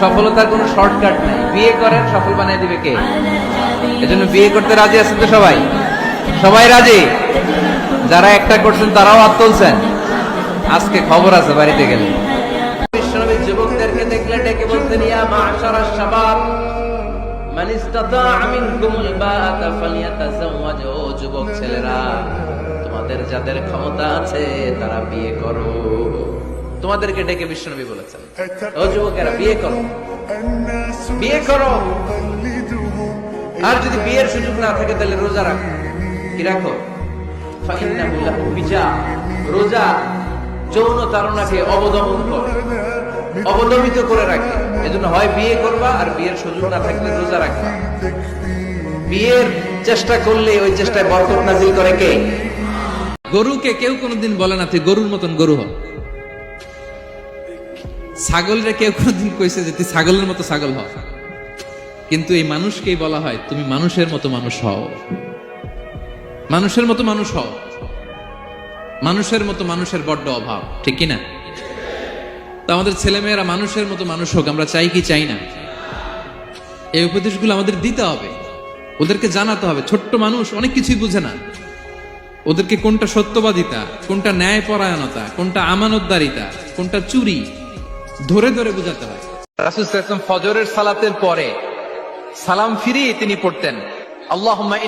সফলতার কোনো শর্টকাট নাই। বিয়ে করেন, সফল বানিয়ে দিবে কে? এজন্য বিয়ে করতে রাজি আছেন তো সবাই? সবাই রাজি? যারা একটা করছেন, তারাও হাত আজকে খবর আছে বাড়িতে গেলে। যুবকদেরকে দেখলে যুবক ছেলেরা, তোমাদের যাদের ক্ষমতা আছে, তারা বিয়ে করো। তোমাদেরকে ডেকে বিশ্বনবী বলেছেন। ও যুবকেরা বিয়ে করো। বিয়ে করো। আর যদি বিয়ের সুযোগ না থাকে তাহলে রোজা রাখো। কি রাখো? রোজা যৌন তারণাকে অবদমন করে। অবদমিত করে রাখে। এজন্য হয় বিয়ে করবা আর বিয়ের সুযোগ না থাকলে রোজা রাখবা। বিয়ের চেষ্টা করলে ওই চেষ্টায় বরকত নাজিল করে কে? গরুকে কেউ কোনোদিন বলে না তুই গরুর মতন গরু হ। ছাগলরে কেউ কোনোদিন কইছে যে, তুই ছাগলের মতো ছাগল হ। কিন্তু এই মানুষকেই বলা হয়, তুমি মানুষের মতো মানুষ হও। মানুষের মতো মানুষ হও। মানুষের মতো মানুষের বড্ড অভাব, ঠিক কি না তো আমাদের ছেলেমেয়েরা মানুষের মতো মানুষ হোক, আমরা চাই কি চাই না? এই উপদেশগুলো আমাদের দিতে হবে। ওদেরকে জানাতে হবে, ছোট্ট মানুষ অনেক কিছুই বুঝে না। ওদেরকে কোনটা সত্যবাদিতা, কোনটা ন্যায় পরায়ণতা কোনটা আমানতদারিতা, কোনটা চুরি ধরে ধরে বুঝাতে হয়। রাসূল ফজরের সালাতের পরে সালাম ফিরিয়ে তিনি পড়তেন, আল্লাহুম্মা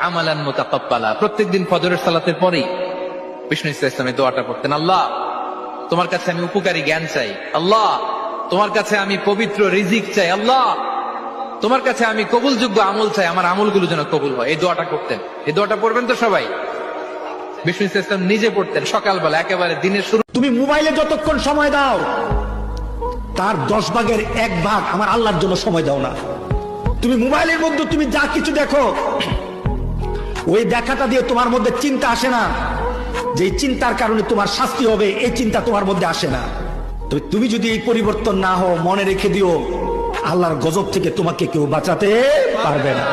আমালান মুতাকাব্বালা। প্রত্যেকদিন ফজরের সালাতের পরেই বিষ্ণু ইসলাম দোয়াটা পড়তেন, আল্লাহ, তোমার কাছে আমি উপকারী জ্ঞান চাই। আল্লাহ, তোমার কাছে আমি পবিত্র রিজিক চাই। আল্লাহ, তোমার কাছে আমি কবুলযোগ্য আমল চাই। আমার আমলগুলো যেন কবুল হয়। এই দোয়াটা করতেন এই দোয়াটা পড়বেন তো সবাই? বিষ্ণু ইসলাম নিজে পড়তেন সকালবেলা, একেবারে দিনের শুরু তুমি মোবাইলে যতক্ষণ সময় দাও, তার দশ ভাগের এক ভাগ আমার আল্লাহর জন্য সময় দাও না। তুমি মোবাইলের মধ্যে তুমি যা কিছু দেখো, ওই দেখাটা দিয়ে তোমার মধ্যে চিন্তা আসে না। যে চিন্তার কারণে তোমার শাস্তি হবে, এই চিন্তা তোমার মধ্যে আসে না। তবে তুমি যদি এই পরিবর্তন না হও, মনে রেখে দিও, আল্লাহর গজব থেকে তোমাকে কেউ বাঁচাতে পারবে না।